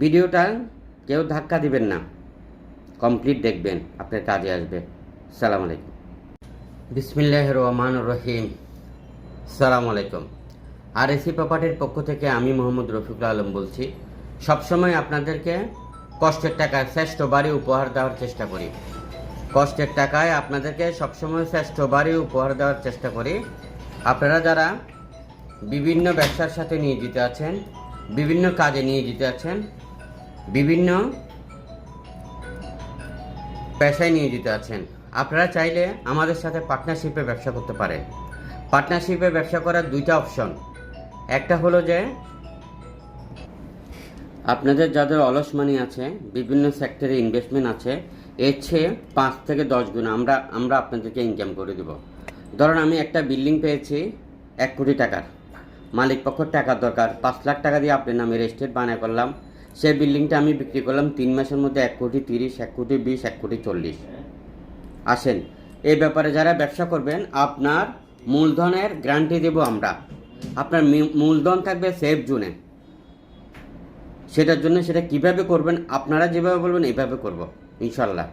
ভিডিওটা কেউ ধাক্কা দিবেন না। কমপ্লিট দেখবেন, আপনার কাজে আসবে। সালাম আলাইকুম। বিসমিল্লাহ রহমান রহিম। সালাম আলাইকুম। আর এসি প্রপার্টির পক্ষ থেকে আমি মোহাম্মদ রফিকুল আলম বলছি, সবসময় আপনাদেরকে কষ্টের টাকায় শ্রেষ্ঠ বাড়ি উপহার দেওয়ার চেষ্টা করি। কষ্টের টাকায় আপনাদেরকে সবসময় শ্রেষ্ঠ বাড়ি উপহার দেওয়ার চেষ্টা করি। আপনারা যারা বিভিন্ন ব্যবসার সাথে নিয়োজিত আছেন, বিভিন্ন কাজে নিয়োজিত আছেন বিভিন্ন পেশায় নিয়োজিত আছেন। আপনারা চাইলে আমাদের সাথে পার্টনারশিপে ব্যবসা করতে পারেন। পার্টনারশিপে ব্যবসা করার দুইটা অপশন। একটা হলো যে, আপনাদের যাদের অলস মানি আছে, বিভিন্ন সেক্টরে ইনভেস্টমেন্ট আছে, এর চেয়ে পাঁচ থেকে দশ গুণ আমরা আমরা আপনাদেরকে ইনকাম করে দেব। ধরুন আমি একটা বিল্ডিং পেয়েছি, এক কোটি টাকার। মালিক পক্ষর টাকার দরকার। পাঁচ লাখ টাকা দিয়ে আপনার নামে রেজিস্ট্রেট বানায় করলাম। সেই বিল্ডিংটা আমি বিক্রি করলাম তিন মাসের মধ্যে এক কোটি তিরিশ, এক কোটি বিশ, এক কোটি চল্লিশ। আসেন, এই ব্যাপারে যারা ব্যবসা করবেন, আপনার মূলধনের গ্যারান্টি দেব আমরা। আপনার মূলধন থাকবে সেফ জোনে। সেটার জন্য সেটা কীভাবে করবেন, আপনারা যেভাবে বলবেন, এইভাবে করব ইনশাল্লাহ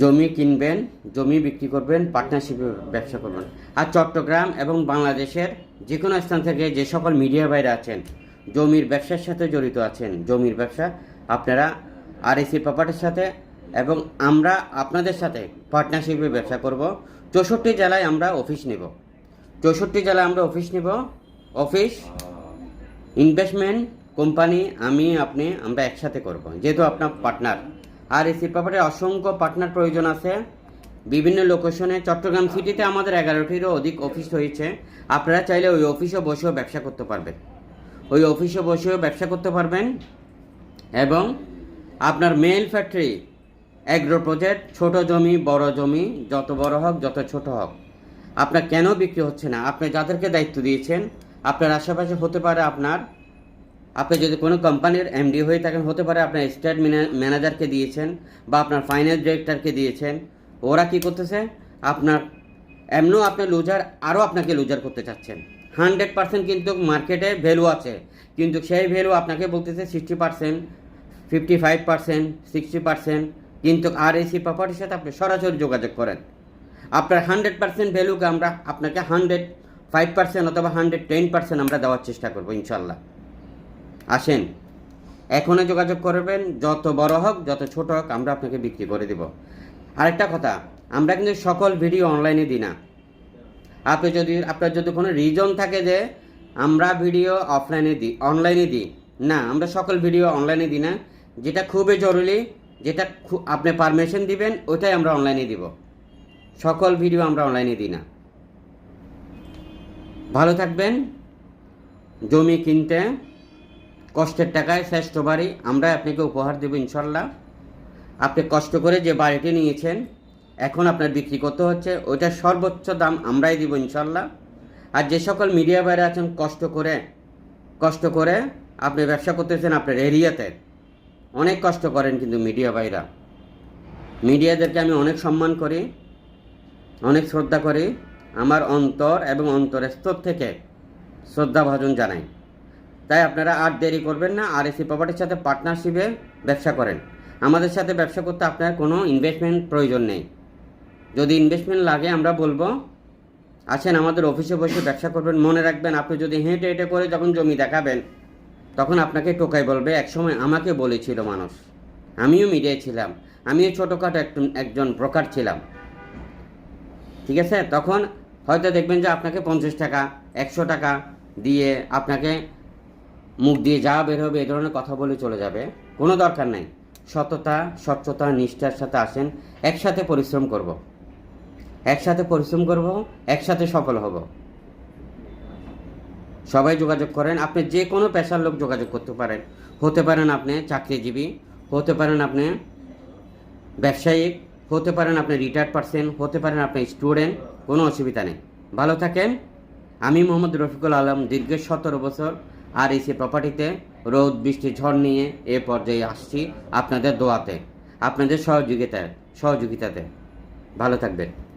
জমি কিনবেন, জমি বিক্রি করবেন পার্টনারশিপে ব্যবসা করবেন। আর চট্টগ্রাম এবং বাংলাদেশের যে কোনো স্থান থেকে যে সকল মিডিয়া বাইরে আছেন জমির ব্যবসার সাথে জড়িত আছেন। জমির ব্যবসা আপনারা আর এসি প্রপার্টির সাথে এবং আমরা আপনাদের সাথে পার্টনারশিপে ব্যবসা করব। চৌষট্টি জেলায় আমরা অফিস নেব। চৌষট্টি জেলায় আমরা অফিস নেব। অফিস ইনভেস্টমেন্ট কোম্পানি আমি, আপনি, আমরা একসাথে করব। যেহেতু আপনার পার্টনার আর এসি প্রপার্টির অসংখ্য পার্টনার প্রয়োজন আছে। বিভিন্ন লোকেশনে চট্টগ্রাম সিটিতে আমাদের এগারোটিরও অধিক অফিস রয়েছে। আপনারা চাইলে ওই অফিসে বসেও ব্যবসা করতে পারবেন। ওই অফিসে বসেও ব্যবসা করতে পারবেন এবং আপনার মেল ফ্যাক্টরি অ্যাগ্রো প্রজেক্ট ছোট জমি, বড় জমি, যত বড় হোক, যত ছোট হোক, আপনার কেন বিক্রি হচ্ছে না? আপনি যাদেরকে দায়িত্ব দিয়েছেন, আপনার আশেপাশে হতে পারে আপনার, আপনি যদি কোনো কোম্পানির এমডি হয়ে থাকেন, হতে পারে আপনার স্টেট ম্যানেজারকে দিয়েছেন বা আপনার ফাইন্যান্স ডিরেক্টরকে দিয়েছেন, ওরা কি করতেছে? আপনার, এমনও আপনার লুজার আরও আপনাকে লুজার করতে চাচ্ছেন। হান্ড্রেড পার্সেন্ট কিন্তু মার্কেটে ভ্যালু আছে। কিন্তু সেই ভ্যালু আপনাকে বলতেছে sixty percent, fifty five percent, sixty percent. কিন্তু আর এসি প্রপার্টির সাথে আপনি সরাসরি যোগাযোগ করেন। আপনার হান্ড্রেড পার্সেন্ট ভ্যালুকে আমরা আপনাকে হান্ড্রেড ফাইভ পার্সেন্ট অথবা হান্ড্রেড টেন পার্সেন্ট আমরা দেওয়ার চেষ্টা করব ইনশাল্লাহ আসেন, এখনই যোগাযোগ করবেন, যত বড় হোক, যত ছোট হোক, আমরা আপনাকে বিক্রি করে দেব। আরেকটা কথা, আমরা কিন্তু সকল ভিডিও অনলাইনে দিই না। আপনি যদি, আপনার যদি কোনো রিজন থাকে যে আমরা ভিডিও অফলাইনে দিই অনলাইনে দিই, না, আমরা সকল ভিডিও অনলাইনে দিই না, যেটা খুবই জরুরি, যেটা আপনি পারমিশন দিবেন, ওইটাই আমরা অনলাইনে দিব। সকল ভিডিও আমরা অনলাইনে দিই না। ভালো থাকবেন, জমি কিনতে কষ্টের টাকায় শ্রেষ্ঠ বাড়ি আমরা আপনাকে উপহার দেবো ইনশাল্লাহ। আপনি কষ্ট করে যে বাড়িটি নিয়েছেন এখন আপনার বিক্রি করতে হচ্ছে ওইটার সর্বোচ্চ দাম আমরাই দিব ইনশাল্লাহ। আর যে সকল মিডিয়া বাইরে আছেন, কষ্ট করে কষ্ট করে আপনি ব্যবসা করতেছেন আপনার এরিয়াতে। অনেক কষ্ট করেন কিন্তু মিডিয়া বাইরা। মিডিয়াদেরকে আমি অনেক সম্মান করি, অনেক শ্রদ্ধা করি। আমার অন্তর এবং অন্তরের স্তর থেকে শ্রদ্ধা ভাজন জানাই। তাই আপনারা আর দেরি করবেন না, আর এসি প্রপার্টির সাথে পার্টনারশিপে ব্যবসা করেন। আমাদের সাথে ব্যবসা করতে আপনার কোনো ইনভেস্টমেন্ট প্রয়োজন নেই। যদি ইনভেস্টমেন্ট লাগে আমরা বলব আসেন আমাদের অফিসে বসে ব্যবসা করবেন, মনে রাখবেন আপনি যদি হেঁটে হেঁটে করে যখন জমি দেখাবেন, তখন আপনাকে টোকাই বলবে, একসময় আমাকে বলেছিল মানুষ। আমিও মিডিয়ায় ছিলাম, আমিও ছোটোখাটো একজন একজন ব্রোকার ছিলাম। ঠিক আছে? তখন হয়তো দেখবেন যে আপনাকে পঞ্চাশ টাকা, একশো টাকা দিয়ে আপনাকে মুখ দিয়ে যা বের হবে এ ধরনের কথা বলে চলে যাবে। কোনো দরকার নাই। সততা, স্বচ্ছতা, নিষ্ঠার সাথে আসেন, একসাথে পরিশ্রম করব। একসাথে পরিশ্রম করব, একসাথে সফল হব। সবাই যোগাযোগ করেন, আপনি যে কোনো পেশার লোক যোগাযোগ করতে পারেন। হতে পারেন আপনি চাকরিজীবী, হতে পারেন আপনি ব্যবসায়িক, হতে পারেন আপনি রিটায়ার্ড পারসন হতে পারেন আপনি স্টুডেন্ট কোনো অসুবিধা নেই। ভালো থাকেন। আমি মোহাম্মদ রফিকুল আলম, দীর্ঘ সতেরো বছর আর এসি প্রপার্টিতে রোদ, বৃষ্টি, ঝড় নিয়ে এ পর্যায়ে আসছি আপনাদের দোয়াতে, আপনাদের সহযোগিতায়, সহযোগিতাতে। ভালো থাকবেন।